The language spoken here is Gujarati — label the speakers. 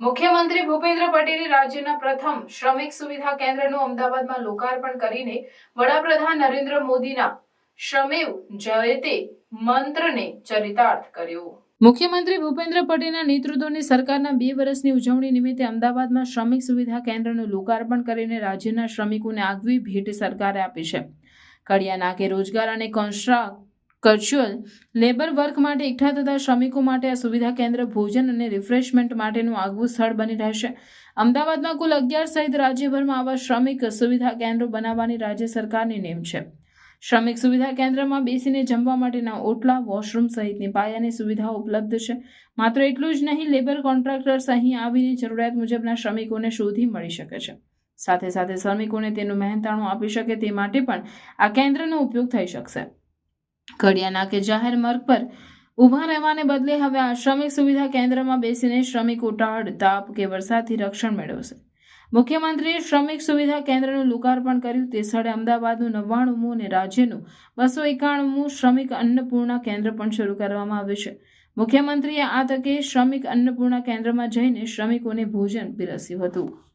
Speaker 1: મુખ્યમંત્રી ભૂપેન્દ્ર પટેલે રાજ્યના પ્રથમ શ્રમિક સુવિધા કેન્દ્રનું અમદાવાદમાં લોકાર્પણ કરીને વડાપ્રધાન નરેન્દ્ર મોદીના શ્રમેવ જયતે મંત્રને ચરિતાર્થ કર્યો. મુખ્યમંત્રી ભૂપેન્દ્ર પટેલના નેતૃત્વની સરકારના બે વર્ષની ઉજવણી નિમિત્તે અમદાવાદમાં શ્રમિક સુવિધા કેન્દ્રનું લોકાર્પણ કરીને રાજ્યના શ્રમિકોને આગવી ભેટ સરકારે આપી છે. કડિયા નાકે રોજગાર અને કોન્ટ્રાક્ચ્યુઅલ લેબર વર્ક માટે એકઠા થતા શ્રમિકો માટે આ સુવિધા કેન્દ્ર ભોજન અને રિફ્રેશમેન્ટ માટેનું આગવું સ્થળ બની રહેશે. અમદાવાદમાં કુલ અગિયાર સહિત રાજ્યભરમાં આવા શ્રમિક સુવિધા કેન્દ્રો બનાવવાની રાજ્ય સરકારની નેમ છે. શ્રમિક સુવિધા કેન્દ્રમાં બેસીને જમવા માટેના ઓટલા, વોશરૂમ સહિતની પાયાની સુવિધાઓ ઉપલબ્ધ છે. માત્ર એટલું જ નહીં, લેબર કોન્ટ્રાક્ટર્સ અહીં આવીને જરૂરિયાત મુજબના શ્રમિકોને શોધી મળી શકે છે. સાથે સાથે શ્રમિકોને તેનું મહેનતાણું આપી શકે તે માટે પણ આ કેન્દ્રનો ઉપયોગ થઈ શકશે. કડિયાના કે જાહેર માર્ગ પર ઊભા રહેવાને બદલે હવે આ શ્રમિક સુવિધા કેન્દ્રમાં બેસીને શ્રમિકો ટાઢ તાપ કે વરસાદથી રક્ષણ મેળવશે. મુખ્યમંત્રીએ શ્રમિક સુવિધા કેન્દ્રનું લોકાર્પણ કર્યું. તે સ્થળે અમદાવાદનું નવ્વાણુંમું અને રાજ્યનું બસો એકાણુંમું શ્રમિક અન્નપૂર્ણા કેન્દ્ર પણ શરૂ કરવામાં આવ્યું છે. મુખ્યમંત્રીએ આ તકે શ્રમિક અન્નપૂર્ણા કેન્દ્રમાં જઈને શ્રમિકોને ભોજન પીરસ્યું હતું.